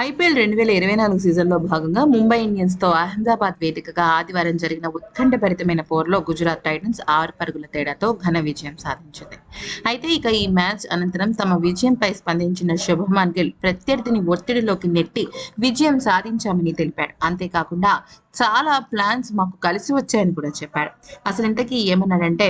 IPL రెండు వేల ఇరవై నాలుగు సీజన్లో భాగంగా ముంబై ఇండియన్స్తో అహ్మదాబాద్ వేదికగా ఆదివారం జరిగిన ఉత్కంఠభరితమైన పోరులో గుజరాత్ టైటన్స్ ఆరు పరుగుల తేడాతో ఘన విజయం సాధించింది. అయితే ఇక ఈ మ్యాచ్ అనంతరం తమ విజయంపై స్పందించిన శుభమాన్ గిల్ ప్రత్యర్థిని ఒత్తిడిలోకి నెట్టి విజయం సాధించామని తెలిపాడు. అంతేకాకుండా చాలా ప్లాన్స్ మాకు కలిసి వచ్చాయని కూడా చెప్పాడు. అసలు ఇంతకీ ఏమన్నాడంటే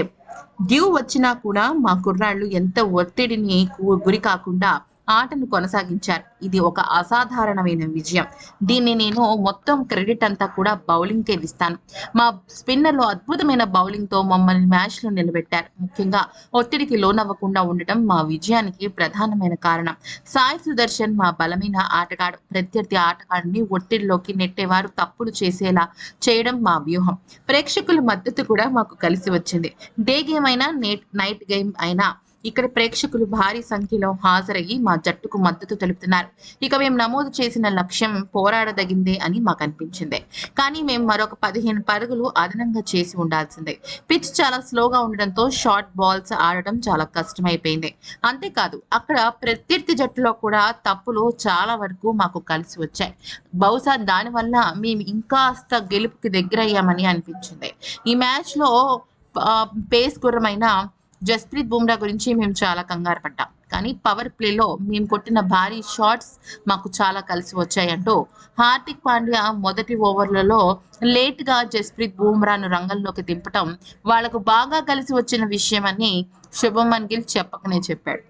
డ్యూ వచ్చినా కూడా మా కుర్రాళ్ళు ఎంత ఒత్తిడిని గురి కాకుండా ఆటను కొనసాగించారు. ఇది ఒక అసాధారణమైన విజయం. దీన్ని నేను మొత్తం క్రెడిట్ అంతా కూడా బౌలింగ్కే ఇస్తాను. మా స్పిన్నర్లు అద్భుతమైన బౌలింగ్తో మమ్మల్ని మ్యాచ్లో నిలబెట్టారు. ముఖ్యంగా ఒత్తిడికి లోనవ్వకుండా ఉండటం మా విజయానికి ప్రధానమైన కారణం. సాయి సుదర్శన్ మా బలమైన ఆటగాడు. ప్రత్యర్థి ఆటగాడిని ఒత్తిడిలోకి నెట్టేవారు తప్పులు చేసేలా చేయడం మా వ్యూహం. ప్రేక్షకుల మద్దతు కూడా మాకు కలిసి వచ్చింది. డే గేమ్ అయినా నైట్ గేమ్ అయినా ఇక్కడ ప్రేక్షకులు భారీ సంఖ్యలో హాజరయ్యి మా జట్టుకు మద్దతు తెలుపుతున్నారు. ఇక మేము నమోదు చేసిన లక్ష్యం పోరాడదగిందే అని మాకు అనిపించింది. కానీ మేము మరొక పదిహేను పరుగులు అదనంగా చేసి ఉండాల్సిందే. పిచ్ చాలా స్లోగా ఉండడంతో షార్ట్ బాల్స్ ఆడటం చాలా కష్టమైపోయింది. అంతేకాదు అక్కడ ప్రత్యర్థి జట్టులో కూడా తప్పులు చాలా వరకు మాకు కలిసి వచ్చాయి. బహుశా దానివల్ల మేము ఇంకాస్త గెలుపుకి దగ్గరయ్యామని అనిపించింది. ఈ మ్యాచ్లో పేస్ గుర్రమైన జస్ప్రీత్ బుమ్రా గురించి మేము చాలా కంగారు పడ్డాం. కానీ పవర్ ప్లేలో మేము కొట్టిన భారీ షాట్స్ మాకు చాలా కలిసి వచ్చాయంటూ హార్దిక్ పాండ్యా మొదటి ఓవర్లలో లేట్గా జస్ప్రీత్ బుమ్రాను రంగంలోకి దింపటం వాళ్ళకు బాగా కలిసి వచ్చిన విషయమని శుభమన్ గిల్ చెప్పకనే చెప్పాడు.